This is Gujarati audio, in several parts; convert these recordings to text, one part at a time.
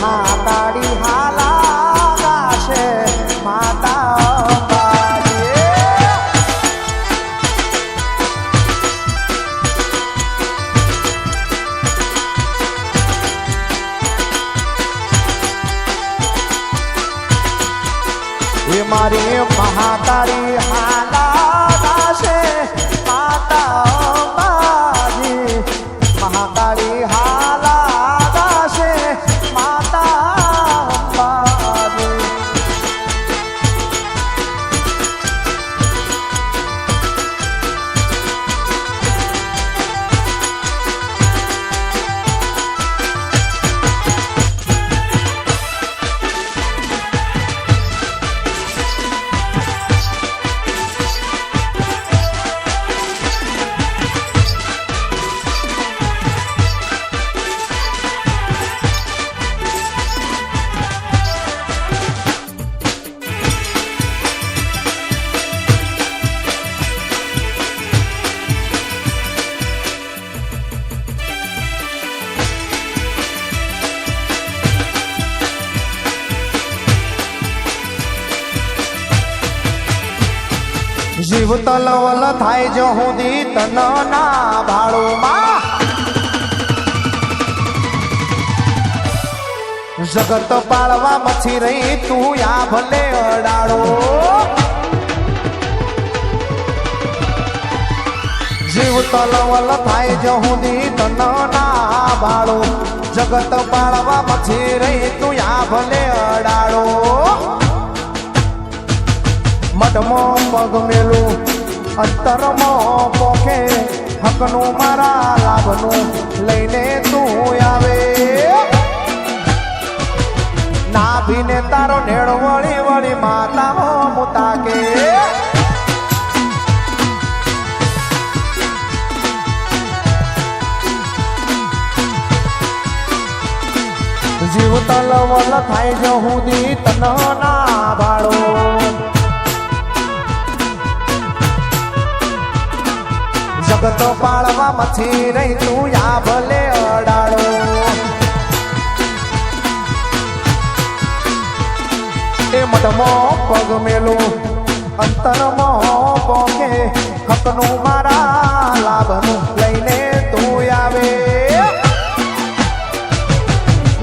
મારી મહાકાળી તલવલ થાય જો હુદી તન ના ભાળુમાં. જગત પાળવા મછી રહી તું આ ભલે અડાડો જીવ તલવલ થાય જો હુદી તન ના ભાળો. જગત પાળવા મછી રહી તું આ ભલે અડાડો મઢમાં પગ મેલું અંતરમાં પોખે હકનું મારા લાભનું લઈને તું આવે. ના તારો નેળો વળી વળી માતા હો મુતા કે જીવ તલવલ થાય જો હું દી તન ના ભાડો તો પાળવા મથી નહીં તું આ ભલે અડાડો. એ મઠમો પગ મેલું, અંતરમો પોકે, હકનું મારા લાભનું લઈને તું આવે.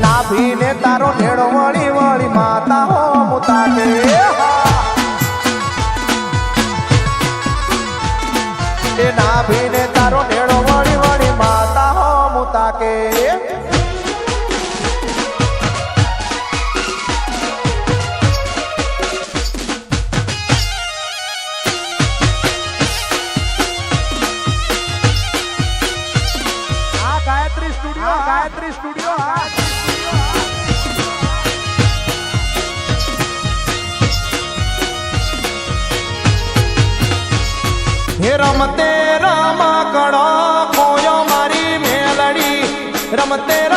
નાભીને તારો નેડો વળી llama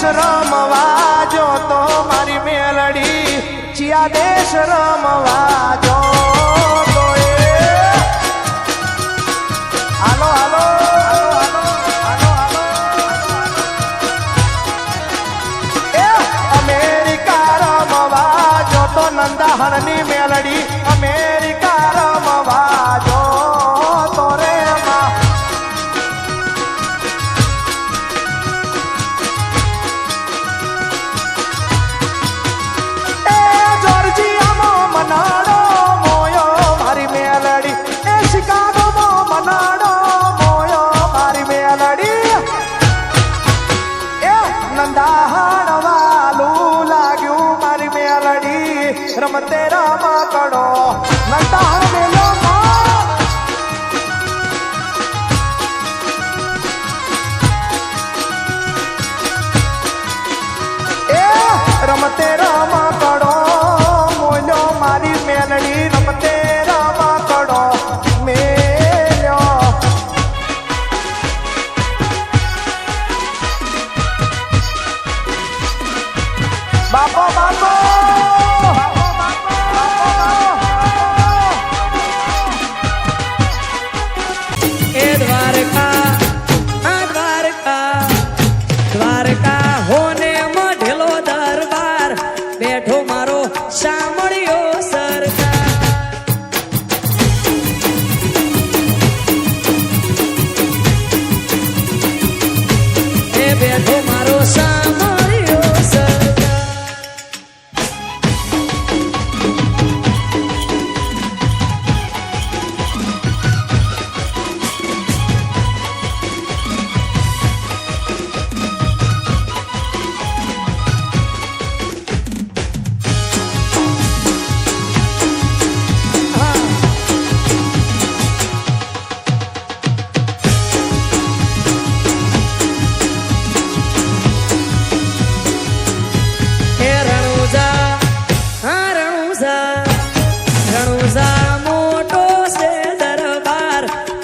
દેશ રમવા જો તો મારી મેલડી. ચિયા દેશ રમવા જો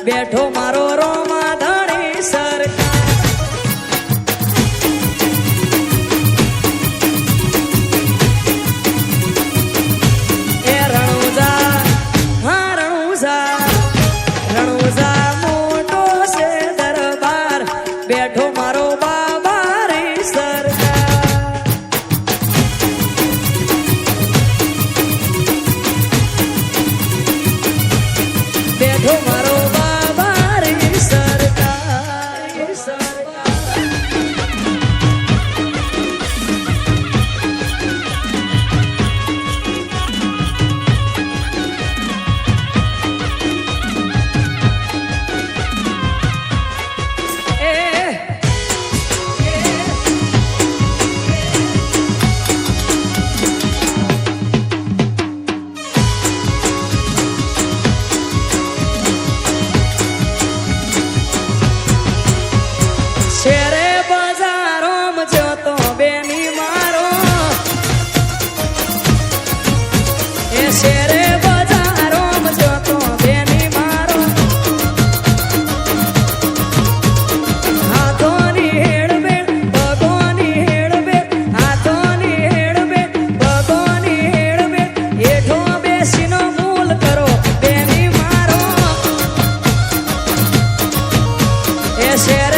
બેઠો crecer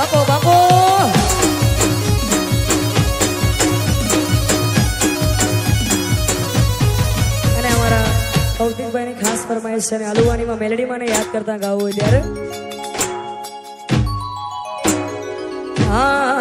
બાપો બાપો અને અમારા કૌતિકભાઈની ખાસ ફરમાઈશ છે અને આલુવાણીમાં મેલેડીમાં યાદ કરતા ગાવું ત્યારે. હા